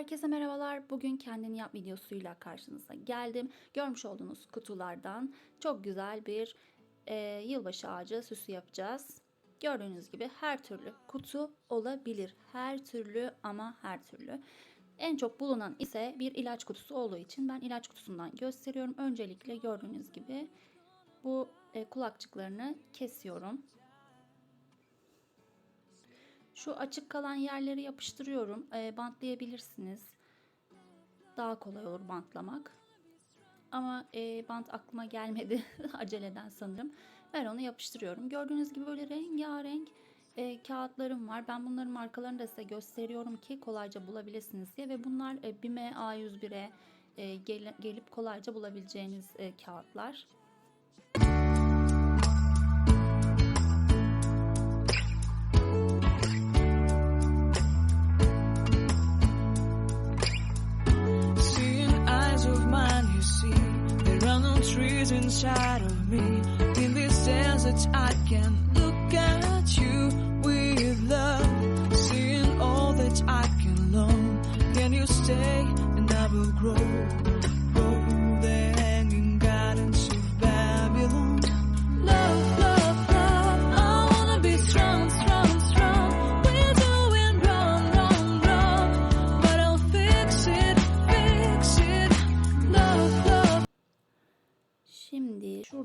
Herkese merhabalar. Bugün kendini yap videosuyla karşınıza geldim. Görmüş olduğunuz kutulardan çok güzel bir e, yılbaşı ağacı süsü yapacağız. Gördüğünüz gibi her türlü kutu olabilir. Her türlü ama her türlü. En çok bulunan ise bir ilaç kutusu olduğu için ben ilaç kutusundan gösteriyorum. Öncelikle gördüğünüz gibi bu e, kulakçıklarını kesiyorum. Şu açık kalan yerleri yapıştırıyorum. E, bantlayabilirsiniz. Daha kolay olur bantlamak. Ama e, bant aklıma gelmedi aceleden sanırım. Ben onu yapıştırıyorum. Gördüğünüz gibi böyle rengarenk e, kağıtlarım var. Ben bunların markalarını da size gösteriyorum ki kolayca bulabilirsiniz diye. Ve bunlar e, BİM'e, A101'e e, gel, gelip kolayca bulabileceğiniz e, kağıtlar. Inside of me. In this desert, I can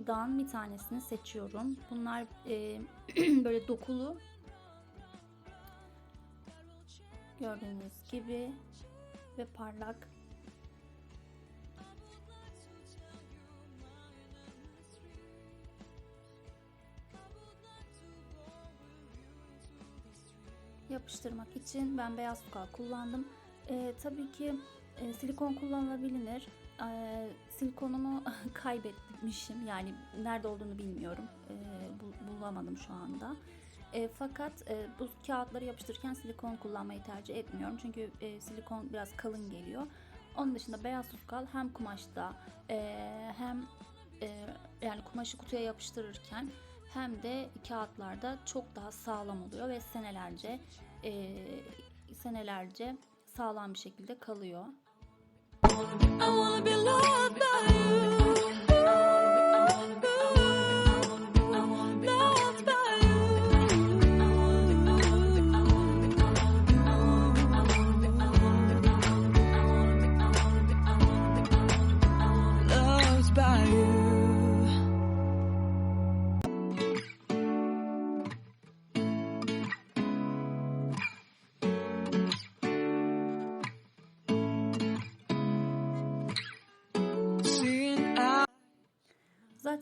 Şimdi şuradan bir tanesini seçiyorum. Bunlar e, böyle dokulu. Gördüğünüz gibi ve parlak. Yapıştırmak için ben beyaz tukal kullandım. E, tabii ki e, silikon kullanılabilir. E, silikonumu kaybetmişim. Yani nerede olduğunu bilmiyorum. E, bul- bulamadım şu anda. E, fakat e, bu kağıtları yapıştırırken silikon kullanmayı tercih etmiyorum. Çünkü e, silikon biraz kalın geliyor. Onun dışında beyaz tutkal hem kumaşta e, hem e, yani kumaşı kutuya yapıştırırken hem de kağıtlarda çok daha sağlam oluyor ve senelerce e, senelerce sağlam bir şekilde kalıyor. I wanna be loved by you.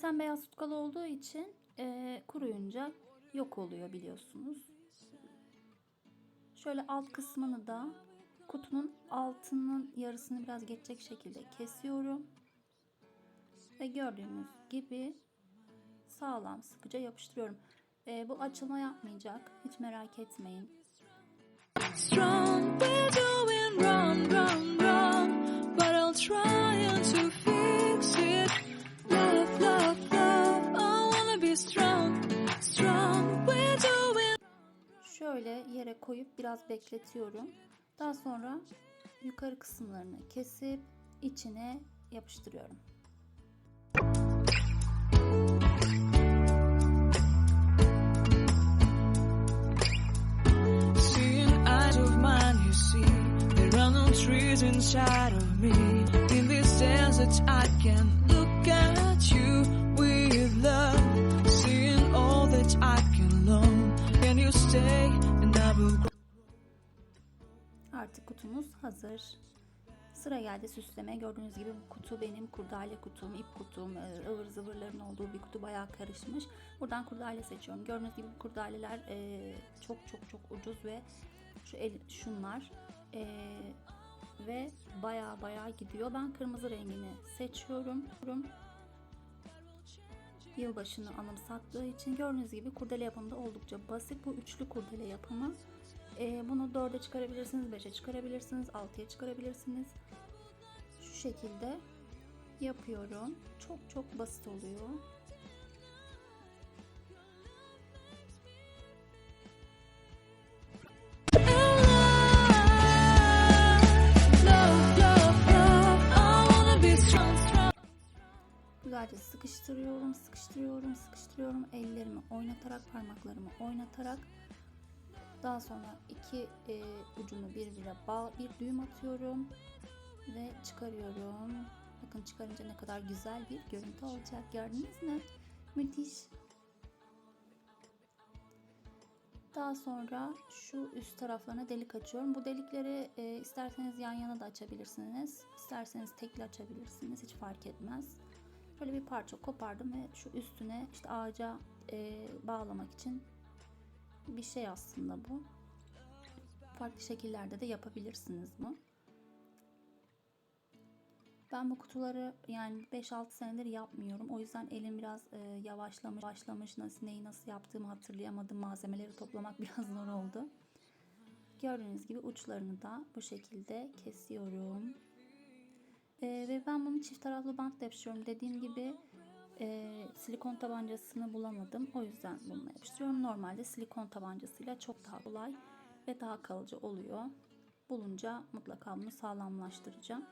Zaten beyaz tutkal olduğu için e, kuruyunca yok oluyor biliyorsunuz. Şöyle alt kısmını da kutunun altının yarısını biraz geçecek şekilde kesiyorum. Ve gördüğünüz gibi sağlam sıkıca yapıştırıyorum. E, bu açılma yapmayacak. Hiç merak etmeyin. strong. We're doing wrong, wrong. Yere koyup biraz bekletiyorum. Daha sonra yukarı kısımlarını kesip içine yapıştırıyorum. Trees inside of me. In this desert, I can kutumuz hazır. Sıra geldi süsleme. Gördüğünüz gibi bu kutu benim kurdale kutum, ip kutum, e, ıvır zıvırların olduğu bir kutu bayağı karışmış. Buradan kurdale seçiyorum. Gördüğünüz gibi bu kurdaleler e, çok çok çok ucuz ve şu el, şunlar e, ve bayağı bayağı gidiyor. Ben kırmızı rengini seçiyorum. Yılbaşını anımsattığı için gördüğünüz gibi kurdele yapımı da oldukça basit. Bu üçlü kurdele yapımı. Ee, bunu 4'e çıkarabilirsiniz, 5'e çıkarabilirsiniz, 6'ya çıkarabilirsiniz. Şu şekilde yapıyorum. Çok çok basit oluyor. Güzelce sıkıştırıyorum, sıkıştırıyorum, sıkıştırıyorum. Ellerimi oynatarak, parmaklarımı oynatarak daha sonra iki e, ucunu birbirine bağ, bir düğüm atıyorum ve çıkarıyorum. Bakın çıkarınca ne kadar güzel bir görüntü olacak. Gördünüz mü? Müthiş. Daha sonra şu üst taraflarına delik açıyorum. Bu delikleri e, isterseniz yan yana da açabilirsiniz. İsterseniz tekli açabilirsiniz. Hiç fark etmez. Böyle bir parça kopardım ve şu üstüne işte ağaca e, bağlamak için bir şey aslında bu. Farklı şekillerde de yapabilirsiniz bu. Ben bu kutuları yani 5-6 senedir yapmıyorum. O yüzden elim biraz e, yavaşlamış, başlamış. Nasıl, neyi nasıl yaptığımı hatırlayamadım. Malzemeleri toplamak biraz zor oldu. Gördüğünüz gibi uçlarını da bu şekilde kesiyorum. E, ve ben bunu çift taraflı bantla yapıştırıyorum. Dediğim gibi e, silikon tabancasını bulamadım. O yüzden bununla yapıştırıyorum. Normalde silikon tabancasıyla çok daha kolay ve daha kalıcı oluyor. Bulunca mutlaka bunu sağlamlaştıracağım.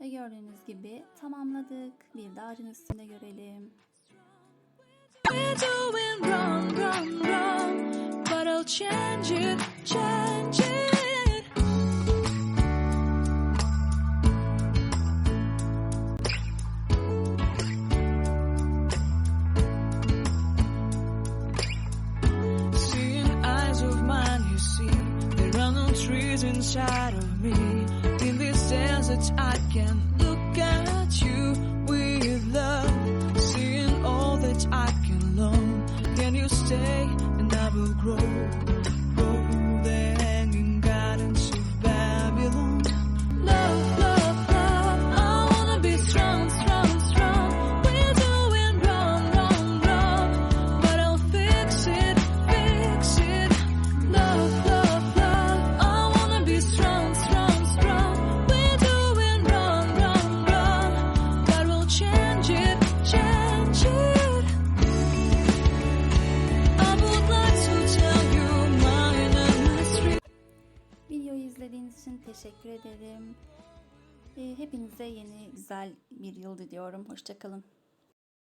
Ve gördüğünüz gibi tamamladık. Bir de ağacın üstünde görelim. We're doing change it. Seeing eyes of mine, you see, there are no trees inside of me. In this desert, I can look at you with love, seeing all that I can learn. Can you stay and I will grow? Teşekkür ederim. Ee, Hepinize yeni güzel bir yıl diliyorum. Hoşçakalın.